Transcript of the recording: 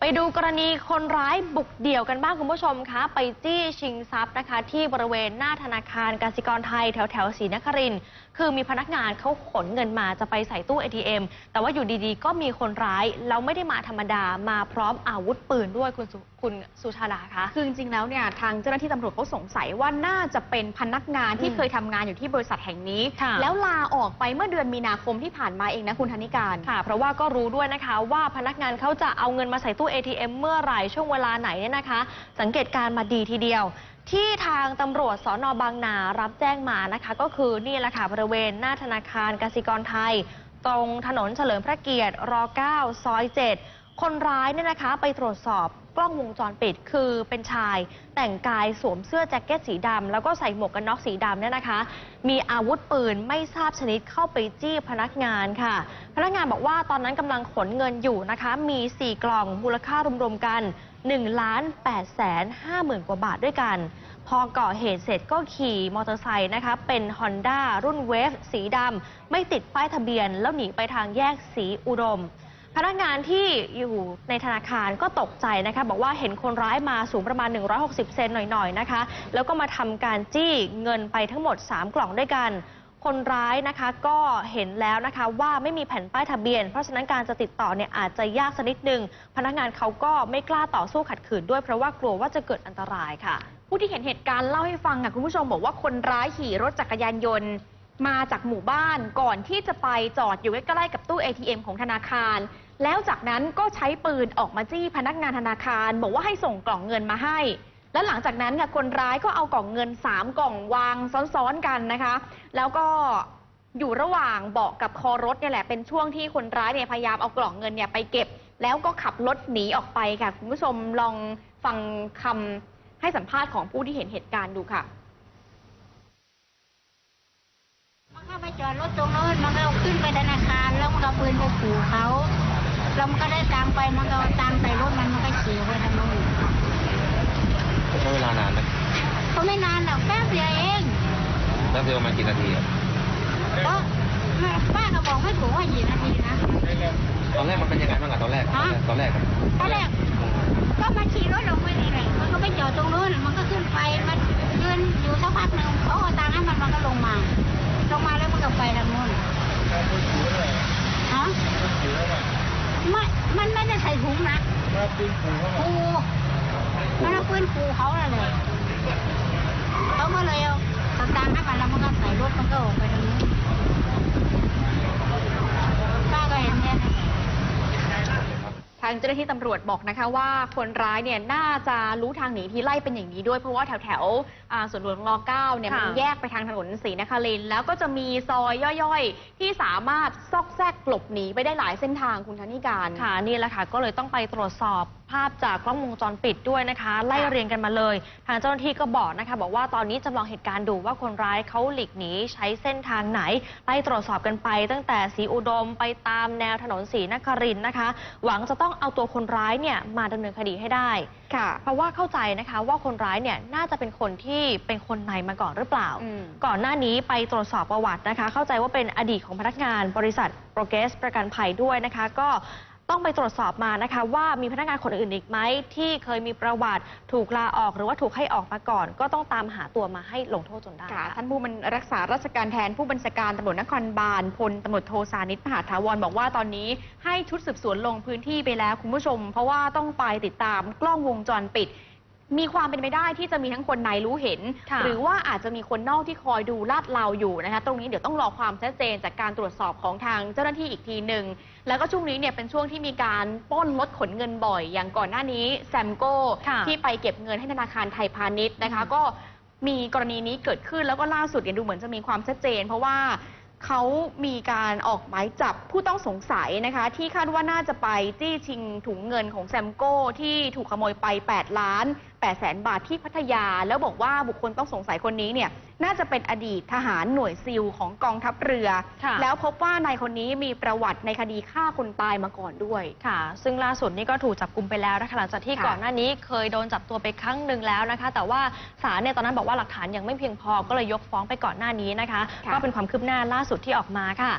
ไปดูกรณีคนร้ายบุกเดี่ยวกันบ้างคุณผู้ชมคะไปจี้ชิงทรัพย์นะคะที่บริเวณหน้าธนาคารกสิกรไทยแถวแถวๆศรีนครินทร์คือมีพนักงานเขาขนเงินมาจะไปใส่ตู้ ATM แต่ว่าอยู่ดีๆ ก็มีคนร้ายแล้วไม่ได้มาธรรมดามาพร้อมอาวุธปืนด้วยคุณสุคุณสุชาดาคะ คือจริงๆ แล้วเนี่ยทางเจ้าหน้าที่ตำรวจเขาสงสัยว่าน่าจะเป็นพนักงานที่อืมเคยทำงานอยู่ที่บริษัทแห่งนี้ ค่ะ แล้วลาออกไปเมื่อเดือนมีนาคมที่ผ่านมาเองนะคุณธนิการ ค่ะ เพราะว่าก็รู้ด้วยนะคะว่าพนักงานเขาจะเอาเงินมาใส่ตูู้้ ATM เมื่อไหร่ช่วงเวลาไหนเนี่ยนะคะ สังเกตการมาดีทีเดียว ที่ทางตำรวจสอนอบางนารับแจ้งมานะคะ ก็คือนี่แหละค่ะบริเวณหน้าธนาคารกสิกรไทย ตรงถนนเฉลิมพระเกียรติร 9 ซอย 7 คนร้ายเนี่ยนะคะไปตรวจสอบกล้องวงจรปิดคือเป็นชาย แต่งกายสวมเสื้อแจ็คเก็ตสีดำแล้วก็ใส่หมวกกันน็อกสีดำเนี่ยนะคะ มีอาวุธปืนไม่ทราบชนิดเข้าไปจี้พนักงานค่ะ พนักงานบอกว่าตอนนั้นกำลังขนเงินอยู่นะคะ มี 4 กล่องมูลค่ารวมๆกัน1ล้าน8แสน5หมื่นกว่าบาทด้วยกัน พอก่อเหตุเสร็จก็ขี่มอเตอร์ไซค์นะคะ เป็น Honda รุ่นเวฟสีดำไม่ติดป้ายทะเบียน แล้วหนีไปทางแยกสีอุดม พนักงานที่อยู่ในธนาคารก็ตกใจนะคะ บอกว่าเห็นคนร้ายมาสูงประมาณ 160 เซนหน่อยๆนะคะ แล้วก็มาทำการจี้เงินไปทั้งหมด 3 กล่องด้วยกัน คนร้ายนะคะก็เห็นแล้วนะคะว่าไม่มีแผ่นป้ายทะเบียน เพราะฉะนั้นการจะติดต่อเนี่ยอาจจะยากสักนิดนึง พนักงานเขาก็ไม่กล้าต่อสู้ขัดขืนด้วยเพราะว่ากลัวว่าจะเกิดอันตรายค่ะ ผู้ที่เห็นเหตุการณ์เล่าให้ฟังค่ะคุณผู้ชมบอกว่าคนร้ายขี่รถจักรยานยนต์ มาจากหมู่บ้านก่อนที่จะไปจอดอยู่ใกล้ๆกับตู้ ATM ของธนาคาร แล้วจากนั้นก็ใช้ปืนออกมาจี้พนักงานธนาคาร บอกว่าให้ส่งกล่องเงินมาให้ แล้วหลังจากนั้นค่ะคนร้ายก็เอากล่องเงิน 3 กล่องวางซ้อนๆกันนะคะ แล้วก็อยู่ระหว่างเบาะกับคอรถเนี่ยแหละเป็นช่วงที่คนร้ายเนี่ยพยายามเอากล่องเงินเนี่ยไปเก็บ แล้วก็ขับรถหนีออกไปค่ะคุณผู้ชมลองฟังคำให้สัมภาษณ์ของผู้ที่เห็นเหตุการณ์ดูค่ะ มัน ก็ไปจอดรถตรงโน้นมันก็เอาขึ้นไปธนาคารแล้วมันก็เอาปืนไปขู่เขาแล้วมันก็ได้ตังค์ไปมันก็เอาตังค์ใส่รถมันมันก็ขี่ไปทางโน้นใช้เวลานานไหมก็ไม่นานหรอกแป๊บเดียวเองแป๊บเดียวประมาณกี่นาทีอะก็ป้าก็บอกไม่ถูกว่ากี่นาทีนะ ตอนแรกมันเป็นยังไงบ้างอะตอนแรกฮะ ตอนแรกอะตอนแรกก็มาขี่รถลงไปนี่แหละมันก็ไปจอดตรงโน้นมันก็ขึ้นไปมันยืนอยู่สักพักหนึ่งเขาเอาตังค์ให้มันมันก็ลงมา ลงมาแล้วมันก็ไปทางโน้นฮะไม่มันไม่ได้ใส่ถุ งนะครูมันเอาปืนครูเขาน่ะเลยเขาก็เลยเอาสตางค์ให้มันแล้วมันก็ใส่รถมันก็ออกไปทางนี้นป้าก็เห็นเนี่ยนะ ทางเจ้าหน้าที่ตำรวจบอกนะคะว่าคนร้ายเนี่ยน่าจะรู้ทางหนีที่ไล่เป็นอย่างนี้ด้วยเพราะว่าแถวแถวๆอ่าสวนหลวงร9เนี่ยค่ะ มันแยกไปทางถนนศรีนครินทร์แล้วก็จะมีซอยย่อยๆ ที่สามารถซอกแซกหลบหนีไปได้หลายเส้นทางคุณธนิการ ค่ะนี่แหละค่ะก็เลยต้องไปตรวจสอบภาพจากกล้องวงจรปิดด้วยนะคะ ไล่เรียงกันมาเลย ทางเจ้าหน้าที่ก็บอกนะคะ บอกว่าตอนนี้จำลองเหตุการณ์ดูว่าคนร้ายเขาหลีกหนีใช้เส้นทางไหน ไล่ตรวจสอบกันไป ตั้งแต่สีอุดมไปตามแนวถนนศรีนครินทร์นะคะ หวังจะต้องเอาตัวคนร้ายเนี่ยมาดำเนินคดีให้ได้ ค่ะ เพราะว่าเข้าใจนะคะว่าคนร้ายเนี่ยน่าจะเป็นคนที่เป็นคนในมาก่อนหรือเปล่า อืม ก่อนหน้านี้ไปตรวจสอบประวัตินะคะ เข้าใจว่าเป็นอดีตของพนักงานบริษัทโปรเกสประกันภัยด้วยนะคะ ก็ ต้องไปตรวจสอบมานะคะ ว่ามีพนักงานคนอื่นอีกไหมที่เคยมีประวัติถูกลาออกหรือว่าถูกให้ออกมาก่อน ก็ต้องตามหาตัวมาให้ลงโทษจนได้ค่ะค่ะท่านผู้บัญรักษาราชการแทนผู้บัญชาการตำรวจนครบาลพลตำรวจโทสานิตมหาถาวรบอกว่าตอนนี้ให้ชุดสืบสวนลงพื้นที่ไปแล้วคุณผู้ชม เพราะว่าต้องไปติดตามกล้องวงจรปิด มีความเป็นไปได้ที่จะมีทั้งคนในรู้เห็น ค่ะหรือว่าอาจจะมีคนนอกที่คอยดูลาดเราอยู่นะคะตรงนี้เดี๋ยวต้องรอความชัดเจนจากการตรวจสอบของทางเจ้าหน้าที่อีกทีหนึ่งแล้วก็ช่วงนี้เนี่ยเป็นช่วงที่มีการปล้นรถขนเงินบ่อย อย่างก่อนหน้านี้แซมโก้ค่ะที่ไปเก็บเงินให้ธนาคารไทยพาณิชย์นะคะ ก็มีกรณีนี้เกิดขึ้นแล้วก็ล่าสุดเนี่ยดูเหมือนจะมีความชัดเจน เพราะว่าเขามีการออกหมายจับผู้ต้องสงสัยนะคะ ที่คาดว่าน่าจะไปจี้ชิงถุงเงินของแซมโก้ที่ถูกขโมยไป 8 ล้าน8แสนบาทที่พัทยา แล้วบอกว่าบุคคลต้องสงสัยคนนี้เนี่ยน่าจะเป็นอดีตทหารหน่วยซิลของกองทัพเรือ ค่ะ แล้วพบว่านายคนนี้มีประวัติในคดีฆ่าคนตายมาก่อนด้วย ค่ะ ซึ่งล่าสุดนี่ก็ถูกจับกลุมไปแล้วนะคะหลังจากที่ค่ะก่อนหน้านี้เคยโดนจับตัวไปครั้งหนึ่งแล้วนะคะ แต่ว่าศาลเนี่ยตอนนั้นบอกว่าหลักฐานยังไม่เพียงพอ ก็เลยยกฟ้องไปก่อนหน้านี้นะคะ ค่ะ ก็เป็นความคืบหน้าล่าสุดที่ออกมาค่ะ